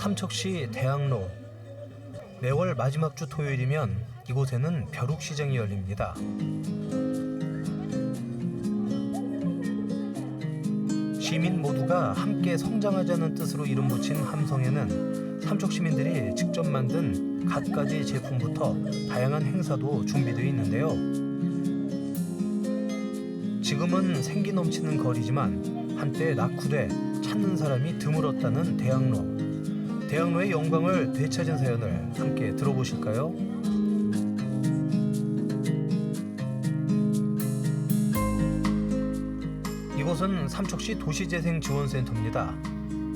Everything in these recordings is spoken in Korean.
삼척시 대학로 매월 마지막 주 토요일이면 이곳에는 벼룩 시장이 열립니다. 시민 모두가 함께 성장하자는 뜻으로 이름 붙인 함성에는 삼척 시민들이 직접 만든 갖가지 제품부터 다양한 행사도 준비되어 있는데요. 지금은 생기 넘치는 거리지만 한때 낙후돼 찾는 사람이 드물었다는 대학로. 대학로의 영광을 되찾은 사연을 함께 들어보실까요? 이곳은 삼척시 도시재생지원센터입니다.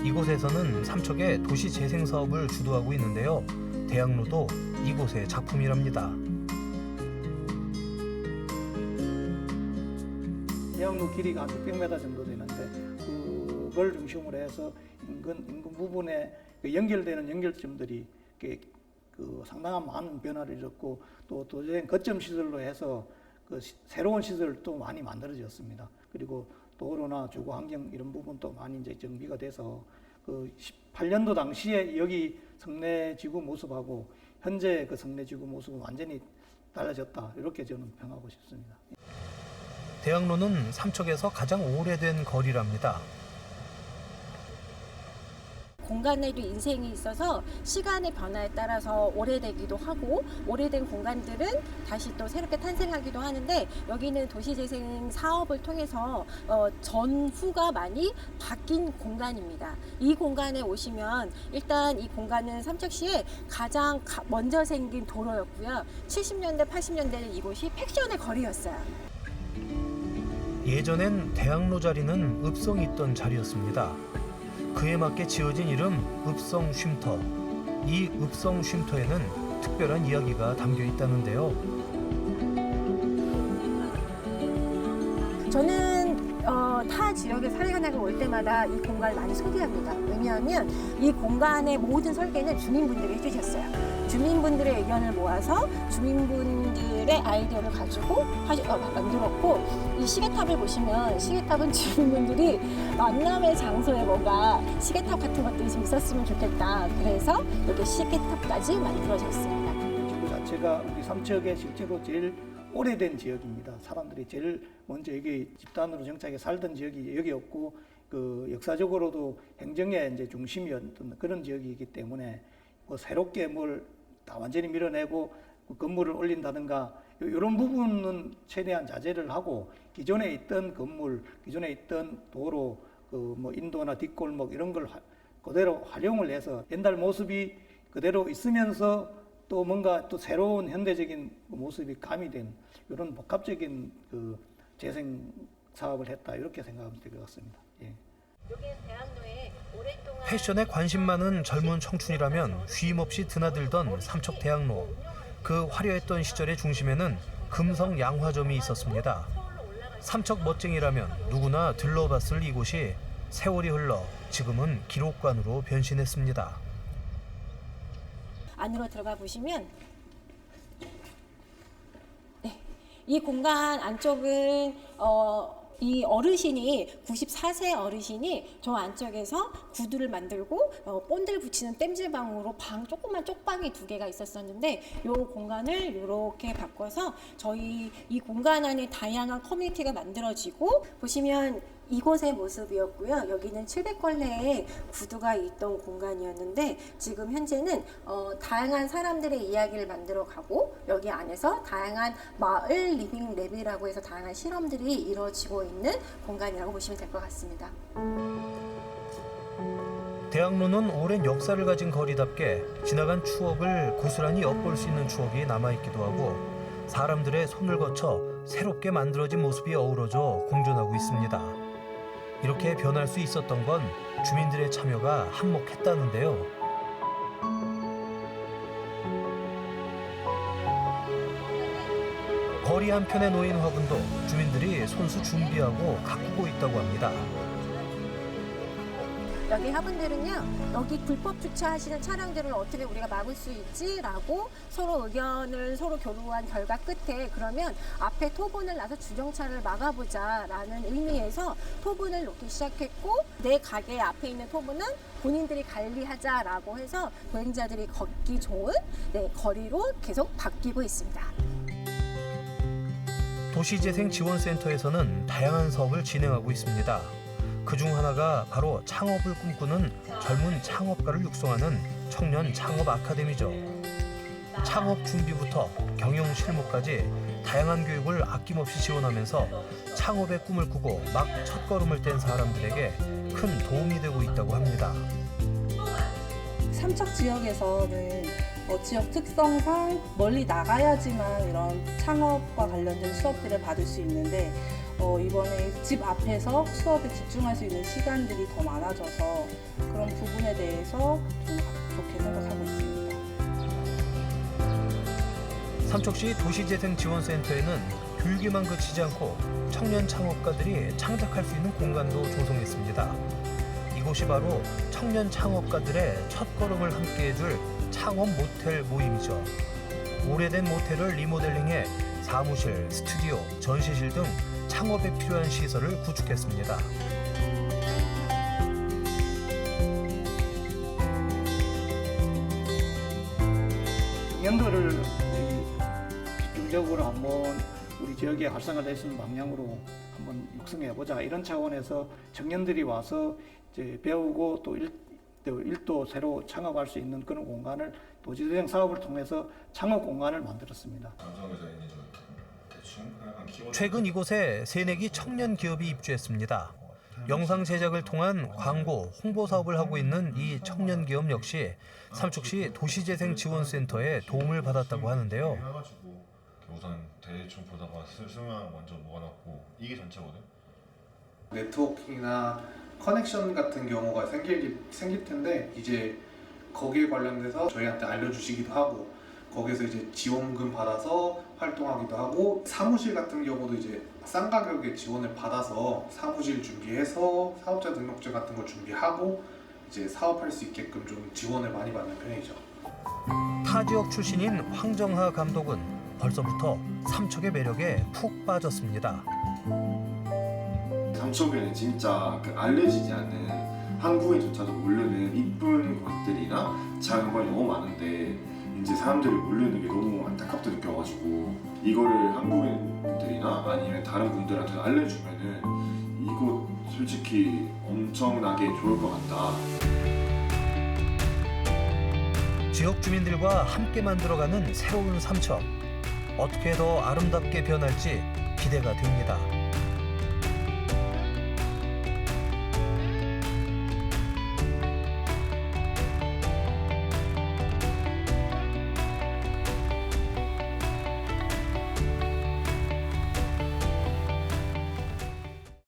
이곳에서는 삼척의 도시재생 사업을 주도하고 있는데요. 대학로도 이곳의 작품이랍니다. 대학로 길이가 한 600m 정도 되는데 그걸 중심으로 해서 인근, 인근 부분에 그 연결되는 연결점들이 그 상당한 많은 변화를 일었고 또 도저히 거점 시설로 해서 그 시- 새로운 시설도 많이 만들어졌습니다. 그리고 도로나 주거 환경 이런 부분도 많이 이제 정비가 돼서 그 18년도 당시에 여기 성내 지구 모습하고 현재 그 성내 지구 모습은 완전히 달라졌다 이렇게 저는 평하고 싶습니다. 대학로는 삼척에서 가장 오래된 거리랍니다. 공간에도 인생이 있어서 시간의 변화에 따라서 오래되기도 하고 오래된 공간들은 다시 또 새롭게 탄생하기도 하는데 여기는 도시재생 사업을 통해서 어, 전후가 많이 바뀐 공간입니다. 이 공간에 오시면 일단 이 공간은 삼척시에 가장 가- 먼저 생긴 도로였고요. 70년대, 80년대는 이곳이 팩션의 거리였어요. 예전엔 대학로 자리는 읍성이 있던 자리였습니다. 그에 맞게 지어진 이름 읍성 쉼터. 이 읍성 쉼터에는 특별한 이야기가 담겨 있다는데요. 저는 어, 타 지역에 사회관학을 올 때마다 이 공간을 많이 소개합니다. 왜냐하면 이 공간의 모든 설계는 주민분들이 해주셨어요. 주민분들의 의견을 모아서 주민분들의 아이디어를 가지고 하, 어, 만들었고 이 시계탑을 보시면 시계탑은 주민분들이 만남의 장소에 뭔가 시계탑 같은 것들이 좀 있었으면 좋겠다. 그래서 여기 시계탑까지 만들어졌습니다. 지구 자체가 우리 삼척의 실제로 제일 오래된 지역입니다. 사람들이 제일 먼저 여기 집단으로 정착해 살던 지역이 여기였고 그 역사적으로도 행정의 이제 중심이었던 그런 지역이기 때문에 뭐 새롭게 뭘 다 완전히 밀어내고 그 건물을 올린다든가 이런 부분은 최대한 자제를 하고 기존에 있던 건물, 기존에 있던 도로, 그 뭐 인도나 뒷골목 이런 걸 화- 그대로 활용을 해서 옛날 모습이 그대로 있으면서 또 뭔가 또 새로운 현대적인 그 모습이 가미된 이런 복합적인 그 재생 사업을 했다 이렇게 생각하면 될 것 같습니다. 예. 패션에 관심 많은 젊은 청춘이라면 쉼없이 드나들던 삼척 대학로. 그 화려했던 시절의 중심에는 금성 양화점이 있었습니다. 삼척 멋쟁이라면 누구나 들러봤을 이곳이 세월이 흘러 지금은 기록관으로 변신했습니다. 안으로 들어가 보시면 네, 이 공간 안쪽은 어, 이 어르신이 94세 어르신이 저 안쪽에서 구두를 만들고 어, 본드를 붙이는 땜질방으로 방 조그만 쪽방이 두 개가 있었었는데 이 공간을 이렇게 바꿔서 저희 이 공간 안에 다양한 커뮤니티가 만들어지고 보시면 이곳의 모습이었고요. 여기는 700걸레의 구두가 있던 공간이었는데 지금 현재는 어, 다양한 사람들의 이야기를 만들어 가고 여기 안에서 다양한 마을 리빙 랩이라고 해서 다양한 실험들이 이루어지고 있는 공간이라고 보시면 될 것 같습니다. 대학로는 오랜 역사를 가진 거리답게 지나간 추억을 고스란히 엿볼 수 있는 추억이 남아있기도 하고 사람들의 손을 거쳐 새롭게 만들어진 모습이 어우러져 공존하고 있습니다. 이렇게 변할 수 있었던 건 주민들의 참여가 한몫했다는데요. 거리 한편에 놓인 화분도 주민들이 손수 준비하고 가꾸고 있다고 합니다. 여기 화분들은요 여기 불법 주차하시는 차량들을 어떻게 우리가 막을 수 있지라고 서로 의견을 서로 교류한 결과 끝에 그러면 앞에 토분을 놔서 주정차를 막아보자라는 의미에서 토분을 놓기 시작했고 내 가게 앞에 있는 토분은 본인들이 관리하자라고 해서 보행자들이 걷기 좋은 네, 거리로 계속 바뀌고 있습니다. 도시재생지원센터에서는 다양한 사업을 진행하고 있습니다. 그 중 하나가 바로 창업을 꿈꾸는 젊은 창업가를 육성하는 청년 창업 아카데미죠. 창업 준비부터 경영 실무까지 다양한 교육을 아낌없이 지원하면서 창업의 꿈을 꾸고 막 첫걸음을 뗀 사람들에게 큰 도움이 되고 있다고 합니다. 삼척 지역에서는 어, 지역 특성상 멀리 나가야지만 이런 창업과 관련된 수업들을 받을 수 있는데 어, 이번에 집 앞에서 수업에 집중할 수 있는 시간들이 더 많아져서 그런 부분에 대해서 좀 좋게 생각하고 있습니다. 삼척시 도시재생지원센터에는 교육에만 그치지 않고 청년 창업가들이 창작할 수 있는 공간도 조성했습니다. 이곳이 바로 청년 창업가들의 첫걸음을 함께해줄 창업 모텔 모임이죠. 오래된 모텔을 리모델링해 사무실, 스튜디오, 전시실 등 창업에 필요한 시설을 구축했습니다. 청년들을 우리 집중적으로 한번 우리 지역에 활성화될 수 있는 방향으로 한번 육성해 보자 이런 차원에서 청년들이 와서 이제 배우고 또 일, 또 일도 새로 창업할 수 있는 그런 공간을 도시재생 사업을 통해서 창업 공간을 만들었습니다. 최근 이곳에 새내기 청년 기업이 입주했습니다. 영상 제작을 통한 광고, 홍보 사업을 하고 있는 이 청년 기업 역시 삼척시 도시재생지원센터의 도움을 받았다고 하는데요. 우선 대충 보다가 스- 스마 먼저 모아놨고 이게 전체거든. 네트워킹이나 커넥션 같은 경우가 생길, 생길 텐데 이제 거기에 관련돼서 저희한테 알려주시기도 하고 거기서 이제 지원금 받아서 활동하기도 하고 사무실 같은 경우도 이제 싼 가격에 지원을 받아서 사무실 준비해서 사업자 등록증 같은 걸 준비하고 이제 사업할 수 있게끔 좀 지원을 많이 받는 편이죠. 타 지역 출신인 황정하 감독은 벌써부터 삼척의 매력에 푹 빠졌습니다. 삼척에는 진짜 그 알려지지 않는 한국인조차도 모르는 이쁜 곳들이나 자연관이 너무 많은데 이제 사람들이 모르는 게 너무 안타깝게 느껴가지고 이거를 한국인들이나 아니면 다른 분들한테 알려주면은 이곳 솔직히 엄청나게 좋을 것 같다. 지역 주민들과 함께 만들어가는 새로운 삼척. 어떻게 더 아름답게 변할지 기대가 됩니다.